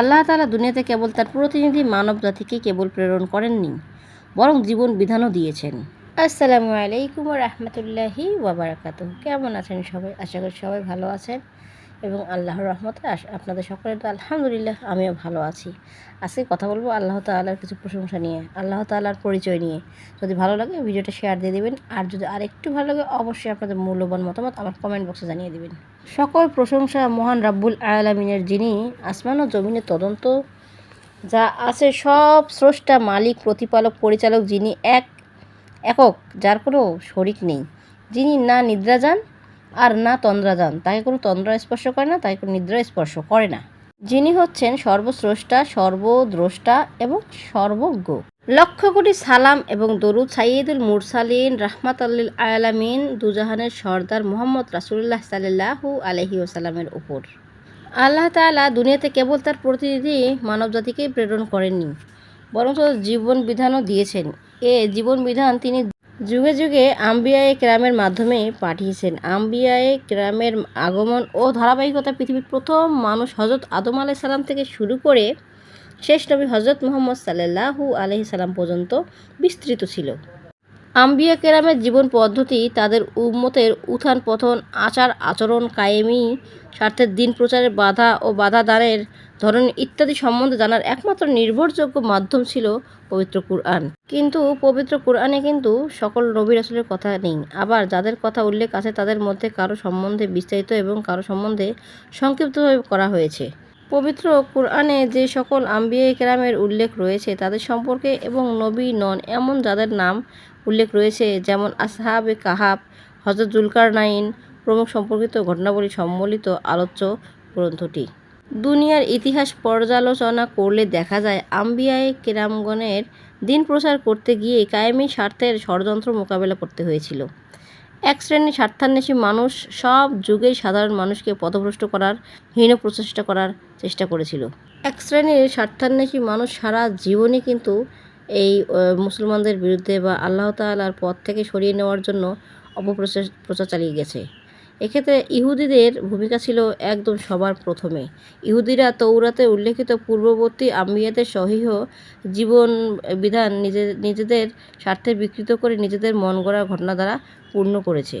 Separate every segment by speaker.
Speaker 1: আল্লাহ তালা দুনিয়াতে কেবল তার প্রতিনিধি মানব জাতিকে কেবল প্রেরণ করেননি, বরং জীবন বিধানও দিয়েছেন। আসসালামু আলাইকুম রহমতুল্লাহি ওয়াবারাকাত কেমন আছেন সবাই? আশা করি সবাই ভালো আছেন। এবং আল্লাহর রহমতে আপনাদের সকলের তো আলহামদুলিল্লাহ, আমিও ভালো আছি। আজকে কথা বলব আল্লাহ তাআলার কিছু প্রশংসা নিয়ে, আল্লাহ তাআলার পরিচয় নিয়ে। যদি ভালো লাগে ভিডিওটা শেয়ার দিয়ে দেবেন, আর যদি আরেকটু ভালো লাগে, অবশ্যই আপনাদের মূল্যবান মতামত আমার কমেন্ট বক্সে জানিয়ে দেবেন। সকল প্রশংসা মহান রাব্বুল আলামিনের যিনি আসমান ও জমিনের তদন্ত, যা আছে সব স্রষ্টা, মালিক, প্রতিপালক, পরিচালক যিনি এক, একক, যার কোনো শরিক নেই। যিনি না নিদ্রা যান আর না তন্দ্রাদান। তাকে কোনো তন্দ্রা স্পর্শ করে না, তাকে কোনো নিদ্রা স্পর্শ করে না। যিনি হচ্ছেন সর্বস্রষ্টা, সর্বদ্রষ্টা এবং সর্বজ্ঞ। লক্ষ কোটি সালাম এবং দরুদ সাইয়দুল মুরসালিন রাহমাত আল্লিল আলামিন দুজাহানের সর্দার মোহাম্মদ রাসুল্লাহ সাল্লাহু আলহি ওসালামের উপর। আল্লাহ তাআলা দুনিয়াতে কেবল তার প্রতিনিধি মানবজাতিকেই প্রেরণ করেননি বরং জীবন বিধানও দিয়েছেন। এ জীবন বিধান তিনি যুগে যুগে আম্বিয়ায়ে ক্রামের মাধ্যমে পাঠিয়েছেন। আম্বিয়ায়ে ক্রামের আগমন ও ধারাবাহিকতা পৃথিবীর প্রথম মানুষ হজরত আদম আলাই সালাম থেকে শুরু করে শেষ নবী হজরত মোহাম্মদ সাল্লাহু আলহি সাল্লাম পর্যন্ত বিস্তৃত ছিল। আম্বিয়া কেরামের জীবন পদ্ধতি, তাদের উম্মতের উত্থান পথন আচার আচরণ কায়েমি, স্বার্থের দিন প্রচারের বাধা ও বাধা দানের ধরন ইত্যাদি সম্বন্ধে জানার একমাত্র নির্ভরযোগ্য মাধ্যম ছিল পবিত্র কুরআন। কিন্তু পবিত্র কুরআনে কিন্তু সকল নবী রাসুলের কথা নেই। আবার যাদের কথা উল্লেখ আছে, তাদের মধ্যে কারও সম্বন্ধে বিস্তারিত এবং কারও সম্বন্ধে সংক্ষিপ্তভাবে করা হয়েছে। পবিত্র কুরআনে যে সকল আম্বিয়া কেরামের উল্লেখ রয়েছে, তাদের সম্পর্কে এবং নবী নন এমন যাদের নাম উল্লেখ রয়েছে, যেমন আসহাবে কাহাব হজরত জুলকার নাইন প্রমুখ সম্পর্কিত ঘটনাবলী সম্বলিত আলোচ্য গ্রন্থটি। দুনিয়ার ইতিহাস পর্যালোচনা করলে দেখা যায়, আম্বিয়ায় কেরামগণের দিন প্রচার করতে গিয়ে কায়েমি স্বার্থের ষড়যন্ত্র মোকাবেলা করতে হয়েছিল। এক শ্রেণির স্বার্থান্বেষী মানুষ সব যুগেই সাধারণ মানুষকে পথভ্রষ্ট করার, হীন প্রচেষ্টা করার চেষ্টা করেছিল। এক শ্রেণির স্বার্থান্বেষী মানুষ সারা জীবনে কিন্তু এই মুসলমানদের বিরুদ্ধে বা আল্লাহ তাআলার পথ থেকে সরিয়ে নেওয়ার জন্য অপপ্রচার প্রচার চালিয়ে গেছে। এক্ষেত্রে ইহুদিদের ভূমিকা ছিল একদম সবার প্রথমে। ইহুদিরা তৌরাতে উল্লেখিত পূর্ববর্তী আম্বিয়াদের সহিহ জীবন বিধান নিজে, নিজেদের স্বার্থে বিকৃত করে নিজেদের মন গড়া ঘটনা দ্বারা পূর্ণ করেছে।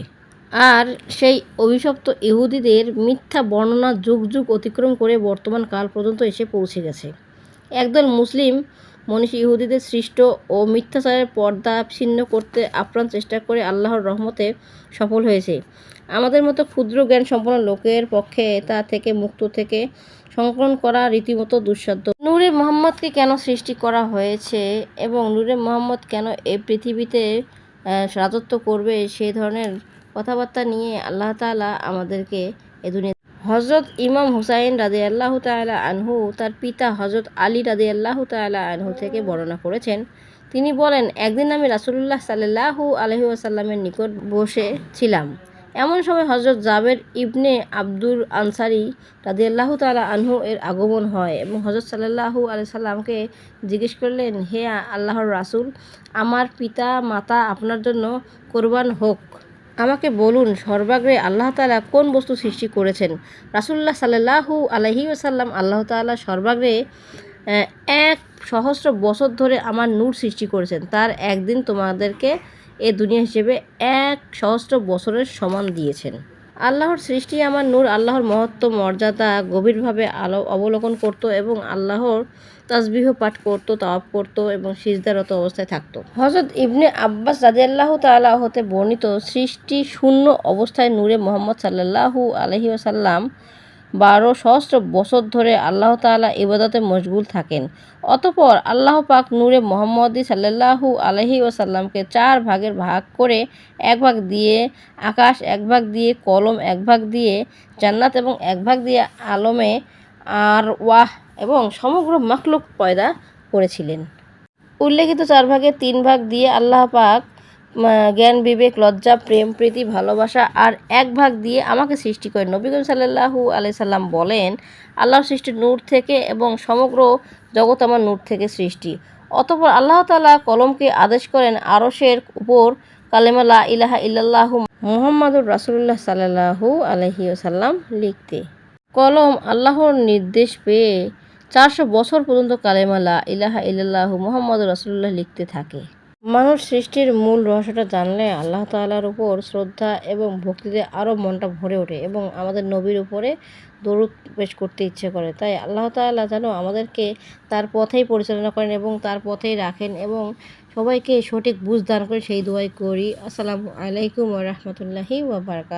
Speaker 1: আর সেই অভিশপ্ত ইহুদিদের মিথ্যা বর্ণনা যুগ যুগ অতিক্রম করে বর্তমান কাল পর্যন্ত এসে পৌঁছে গেছে। একদল মুসলিম মনীষী ইহুদিদের সৃষ্ট ও মিথ্যাচারের পর্দা ছিন্ন করতে আপ্রাণ চেষ্টা করে আল্লাহর রহমতে সফল হয়েছে। আমাদের মতো ক্ষুদ্র জ্ঞান সম্পন্ন লোকের পক্ষে তা থেকে মুক্ত থেকে সংকলন করা রীতিমতো দুঃসাধ্য। নূরে মোহাম্মদকে কেন সৃষ্টি করা হয়েছে এবং নূরে মোহাম্মদ কেন এই পৃথিবীতে রাজত্ব করবে সেই ধরনের কথাবার্তা নিয়ে আল্লাহ তাআলা আমাদেরকে এ দুনিয়া হজরত ইমাম হুসাইন রাদে আল্লাহ তাআলা আনহু, তার পিতা হজরত আলী রাদে আল্লাহ তাআলা আনহু থেকে বর্ণনা করেছেন। তিনি বলেন, একদিন আমি রাসূলুল্লাহ সাল্লাল্লাহু আলহি আসাল্লামের নিকট বসে ছিলাম এমন সময় হজরত জাবের ইবনে আব্দুর আনসারি রাদি আল্লাহ তালা আনহু এর আগমন হয় এবং হজরত সাল্লাহু আলি সাল্লামকে জিজ্ঞেস করলেন, হে আল্লাহর রাসূল, আমার পিতা মাতা আপনার জন্য কোরবান হোক। আমাকে বলুন, সর্বাগ্রে আল্লাহ তালা কোন বস্তু সৃষ্টি করেছেন? রাসুল্লাহ সাল্লাহু আলহি আসাল্লাম আল্লাহ তালা সর্বাগ্রে এক সহস্র বছর ধরে আমার নূর সৃষ্টি করেছেন। তার একদিন তোমাদেরকে এ দুনিয়া হিসেবে এক সহস্র বছরের সমান দিয়েছেন। আল্লাহর সৃষ্টি আমার নূর, আল্লাহর মহত্ব, মর্যাদা গভীরভাবে আলো অবলোকন করত এবং আল্লাহর তাজবিহ পাঠ করত তাওয়াব করত এবং সিজদারত অবস্থায় থাকত। হজরত ইবনে আব্বাস রাজিয়াল্লাহ তাল্লাহ হতে বর্ণিত সৃষ্টি শূন্য অবস্থায় নূরে মোহাম্মদ সাল্লাহু আলহি ওসাল্লাম বারো সহস্র বছর ধরে আল্লাহ তাআলা ইবাদতে মশগুল থাকেন। অতপর আল্লাহ পাক নূরে মোহাম্মদী সাল্লাল্লাহু আলহি ওসাল্লামকে চার ভাগের ভাগ করে এক ভাগ দিয়ে আকাশ, এক ভাগ দিয়ে কলম, এক ভাগ দিয়ে জান্নাত এবং এক ভাগ দিয়ে আলমে আর ওয়াহ এবং সমগ্র মাখলুক পয়দা করেছিলেন। উল্লেখিত চার ভাগের তিন ভাগ দিয়ে আল্লাহ পাক জ্ঞান, বিবেক, লজ্জা, প্রেম, প্রীতি, ভালোবাসা আর এক ভাগ দিয়ে আমাকে সৃষ্টি করেন নবী করিম সাল্লাল্লাহু আলাই সাল্লাম বলেন আল্লাহর সৃষ্টি নূর থেকে এবং সমগ্র জগৎ আমার নূর থেকে সৃষ্টি। অতপর আল্লাহ তালা কলমকে আদেশ করেন, আরশের উপর কালেমা লা ইলাহা ইল্লাল্লাহু মুহাম্মাদুর রাসূলুল্লাহ সাল্লাল্লাহু আলাইহি ওয়াসাল্লাম লিখতে। কলম আল্লাহর নির্দেশ পেয়ে চারশো বছর পর্যন্ত কালেমা লা ইলাহা ইল্লাল্লাহ মোহাম্মদ রসুল্লাহ লিখতে থাকে। মানুষ সৃষ্টির মূল রহস্যটা জানলে আল্লাহ তালার উপর শ্রদ্ধা এবং ভক্তিতে আরও মনটা ভরে ওঠে এবং আমাদের নবীর উপরে দৌড় পেশ করতে ইচ্ছে করে। তাই আল্লাহ তাআলা যেন আমাদেরকে তার পথেই পরিচালনা করেন এবং তার পথেই রাখেন এবং সবাইকে সঠিক বুঝ দান করে সেই দোয়াই করি। আসসালামু আলাইকুম রহমতুল্লাহি ওবরাকাত